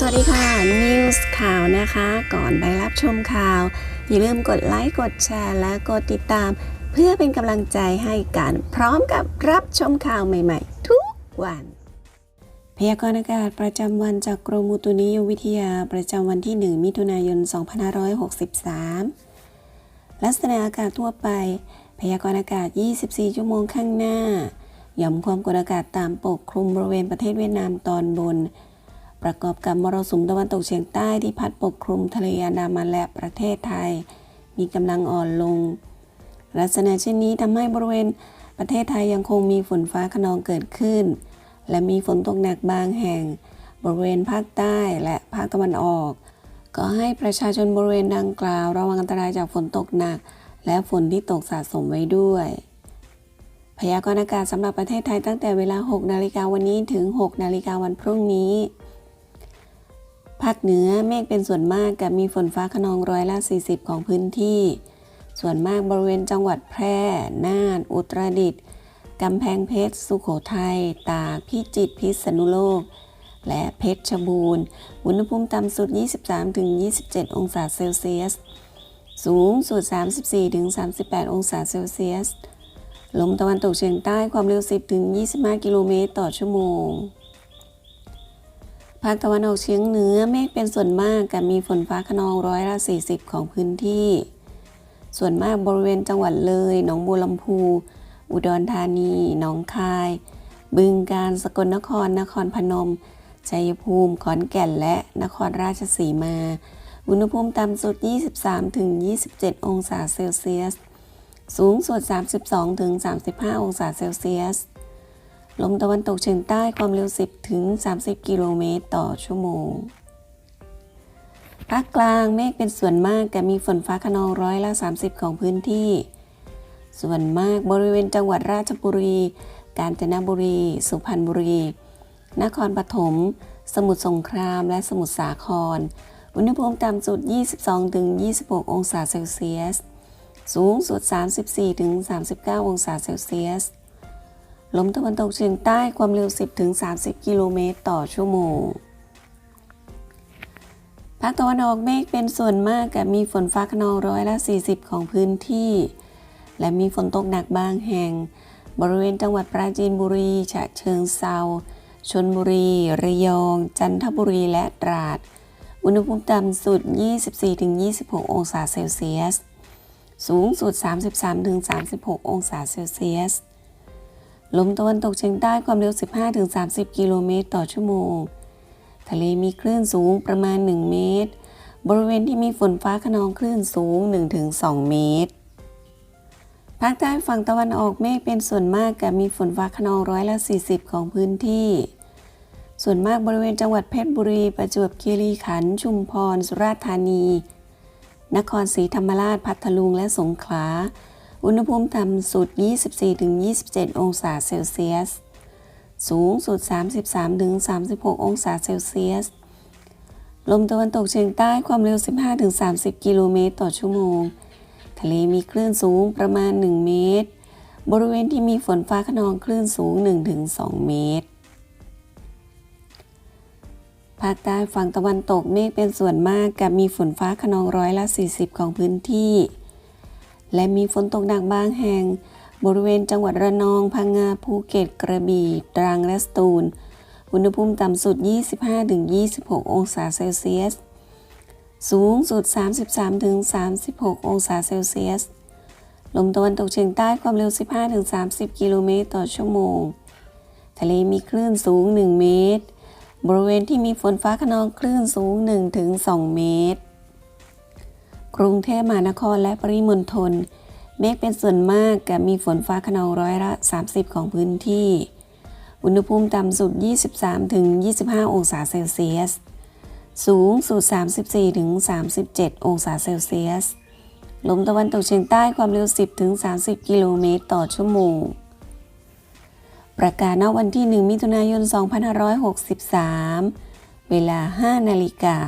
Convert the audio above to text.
สวัสดีค่ะ News ข่าวนะคะ ก่อนไปรับชมข่าว อย่าลืมกดไลค์ กดแชร์ และกดติดตาม เพื่อเป็นกำลังใจให้กัน พร้อมกับรับชมข่าวใหม่ๆ ทุกวัน พยากรณ์อากาศประจำวันจากกรมอุตุนิยมวิทยาประจำวันที่ 1 มิถุนายน 2563 ลักษณะอากาศทั่วไป พยากรณ์อากาศ 24 ชั่วโมงข้างหน้าหย่อมความกดอากาศตามปกคลุมบริเวณประเทศเวียดนามตอนบน ประกอบกับมรสุมตะวันตกเฉียงใต้ที่พัดปกคลุมทะเลอันดามันและประเทศไทย มีกำลังอ่อนลง ลักษณะเช่นนี้ทำให้บริเวณประเทศไทยยังคงมีฝนฟ้าขนองเกิดขึ้น และมีฝนตกหนักบางแห่ง บริเวณภาคใต้และภาคตะวันออก ก็ให้ประชาชนบริเวณดังกล่าว ระวังอันตรายจากฝนตกหนัก และฝนที่ตกสะสมไว้ด้วยพยากรณ์อากาศสำหรับประเทศไทยตั้งแต่เวลา 6 นาฬิกาวันนี้ถึง 6 นาฬิกาวันพรุ่งนี้ ภาคเหนือเมฆเป็นส่วนมากกับมีฝนฟ้าขนองร้อยละ 40 ของพื้นที่ ส่วนมากบริเวณจังหวัดแพร่ น่าน อุตรดิตถ์กำแพงเพชร สุโขทัย ตาก พิจิตร พิษณุโลก และเพชรบูรณ์ อุณหภูมิต่ำสุด 23-27 องศาเซลเซียส สูงสุด 34-38 องศาเซลเซียส ลมตะวันตกเฉียงใต้ความเร็ว 10-25 กิโลเมตรต่อชั่วโมง ภาคตะวันออกเฉียงเหนือเมฆเป็นส่วนมากกับมีฝนฟ้าขนองร้อยละ40 ของพื้นที่ ส่วนมากบริเวณจังหวัดเลย หนองบัวลำพู อุดรธานี หนองคาย บึงกาฬ สกลนคร นครพนม ชัยภูมิ ขอนแก่น และนครราชสีมา อุณหภูมิต่ำสุด 23-27 องศาเซลเซียส สูงสุด 32-35 องศาเซลเซียส ลมตะวันตกเฉียงใต้ความเร็ว 10-30 กิโลเมตรต่อชั่วโมง ภาคกลางเมฆเป็นส่วนมากกับมีฝนฟ้าขนองร้อยละ 30 ของพื้นที่ ส่วนมากบริเวณจังหวัดราชบุรี กาญจนบุรี สุพรรณบุรี นครปฐม สมุทรสงคราม และสมุทรสาคร อุณหภูมิต่ำสุด 22-26 องศาเซลเซียส สูงสุด 34-39 องศาเซลเซียส ลมตะวันตกเฉียงใต้ความเร็ว 10-30 กิโลเมตรต่อชั่วโมง ภาคตะวันออกเมฆเป็นส่วนมากกับมีฝนฟ้าขนองร้อยละ 40 ของพื้นที่ และมีฝนตกหนักบางแห่ง บริเวณจังหวัดปราจีนบุรี ฉะเชิงเซาชนบุรี ระยอง จันทบุรีและตราด อุณหภูมิต่ำสุด 24-26 องศาเซลเซียส สูงสุด 33-36 องศาเซลเซียส ลมตะวันตกเฉียงใต้ความเร็ว 15-30 กิโลเมตรต่อชั่วโมง ทะเลมีคลื่นสูงประมาณ 1 เมตร บริเวณที่มีฝนฟ้าขนองคลื่นสูง 1-2 เมตร ภาคใต้ฝั่งตะวันออกเมฆเป็นส่วนมากกับมีฝนฟ้าขนองร้อยละ 40 ของพื้นที่ ส่วนมากบริเวณจังหวัดเพชรบุรี ประจวบคีรีขันธ์ ชุมพร สุราษฎร์ธานี นครศรีธรรมราช พัทลุง และสงขลา อุณหภูมิต่ำสุด 24-27 องศาเซลเซียส สูงสุด 33-36 องศาเซลเซียส ลมตะวันตกเฉียงใต้ความเร็ว 15-30 กิโลเมตรต่อชั่วโมง ทะเลมีคลื่นสูงประมาณ 1 เมตร บริเวณที่มีฝนฟ้าขนองคลื่นสูง 1-2 เมตร ภาคใต้ฝั่งตะวันตกเมฆเป็นส่วนมากกับมีฝนฟ้าขนองร้อยละ 40 ของพื้นที่ และมีฝนตกหนักบางแห่ง บริเวณจังหวัดระนอง พังงา ภูเก็ต กระบี่ ตรัง และสตูล อุณหภูมิต่ำสุด 25-26 องศาเซลเซียส สูงสุด 33-36 องศาเซลเซียส ลมตะวันตกเฉียงใต้ความเร็ว 15-30 กิโลเมตรต่อชั่วโมง ทะเลมีคลื่นสูง 1 เมตร บริเวณที่มีฝนฟ้าขนองคลื่นสูง 1-2 เมตร กรุงเทพมหานครและปริมณฑล เมฆเป็นส่วนมากกับมีฝนฟ้าขนองร้อยละ 30 ของพื้นที่ อุณหภูมิต่ำสุด 23-25 องศาเซลเซียส สูงสุด 34-37 องศาเซลเซียส ลมตะวันตกเฉียงใต้ความเร็ว 10-30 กิโลเมตรต่อชั่วโมง ประกาศณวันที่ 1 มิถุนายน 2563 เวลา 5 นาฬิกา